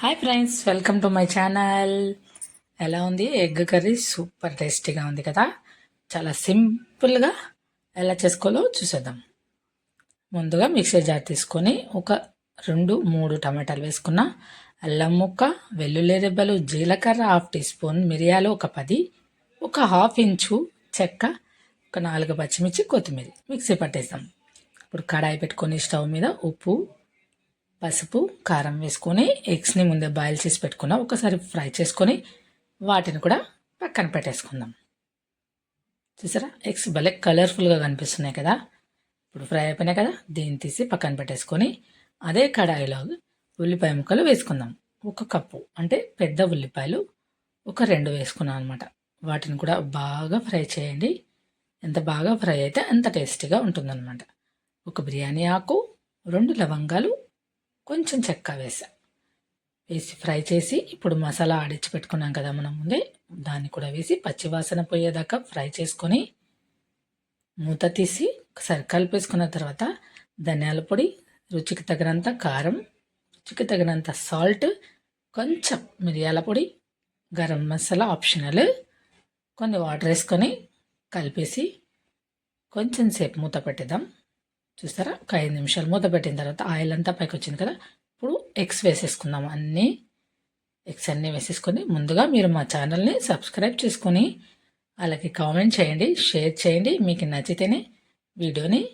Hi friends welcome to my channel ఎలా ఉంది? Egg curry super టేస్టీగా ఉంది కదా? చాలా సింపుల్గా ఎలా చేసుకోవాలో చూసేద్దాం. ముందుగా మిక్సర్ జార్ తీసుకొని ఒక రెండు మూడు టమాటాలు వేసుకున్న అల్లం ముక్క వెల్లుల్లి రెబ్బలు జీలకర్ర హాఫ్ టీ స్పూన్ మిరియాలు ఒక పది ఒక హాఫ్ ఇంచు చెక్క ఒక నాలుగు పచ్చిమిర్చి కొత్తిమీర మిక్సీ పట్టేస్తాం ఇప్పుడు కడాయి పెట్టుకొని స్టవ్ మీద ఉప్పు పసుపు కారం వేసుకొని ఎగ్స్ని ముందే బాయిల్ చేసి పెట్టుకున్నాం. ఒకసారి ఫ్రై చేసుకొని వాటిని కూడా పక్కన పెట్టేసుకుందాం. చూసారా? ఎగ్స్ భలే కలర్ఫుల్గా కనిపిస్తున్నాయి కదా? ఇప్పుడు ఫ్రై అయిపోయినాయి కదా? దీన్ని తీసి పక్కన పెట్టేసుకొని అదే కడాయిలో ఉల్లిపాయ ముక్కలు వేసుకుందాం. ఒక కప్పు అంటే పెద్ద ఉల్లిపాయలు ఒక రెండు వేసుకున్నాం అనమాట వాటిని కూడా బాగా ఫ్రై చేయండి. ఎంత బాగా ఫ్రై అయితే అంత టేస్టీగా ఉంటుందన్నమాట. ఒక బిర్యానీ ఆకు రెండు లవంగాలు కొంచెం చెక్క వేసా. వేసి ఫ్రై చేసి ఇప్పుడు మసాలా ఆడించి పెట్టుకున్నాం కదా మనం ముందే. దాన్ని కూడా వేసి పచ్చివాసన పోయేదాకా ఫ్రై చేసుకొని మూత తీసి ఒకసారి కలిపేసుకున్న తర్వాత ధనియాల పొడి రుచికి తగినంత కారం రుచికి తగినంత సాల్ట్ కొంచెం మిరియాల పొడి గరం మసాలా ఆప్షనల్ కొన్ని వాటర్ వేసుకొని కలిపేసి కొంచెం సేపు మూత పెట్టేద్దాం. చూస్తారా? ఒక ఐదు నిమిషాలు మూత పెట్టిన తర్వాత ఆయిల్ అంతా పైకి వచ్చింది కదా? ఇప్పుడు ఎగ్స్ వేసేసుకుందాం అన్నీ. ఎగ్స్ అన్నీ వేసేసుకొని ముందుగా మీరు మా ఛానల్ని సబ్స్క్రైబ్ చేసుకొని అలాగే కామెంట్ చేయండి షేర్ చేయండి. మీకు నచ్చితేనే వీడియోని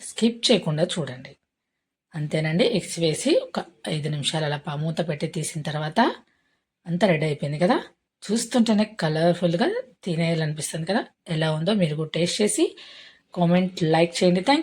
స్కిప్ చేయకుండా చూడండి. అంతేనండి ఎగ్స్ వేసి ఒక ఐదు నిమిషాలు అలా మూత పెట్టి తీసిన తర్వాత అంతా రెడీ అయిపోయింది కదా? చూస్తుంటేనే కలర్ఫుల్గా తినేయాలనిపిస్తుంది కదా? ఎలా ఉందో మీరు కూడా టేస్ట్ చేసి కామెంట్ లైక్ చేయండి. థ్యాంక్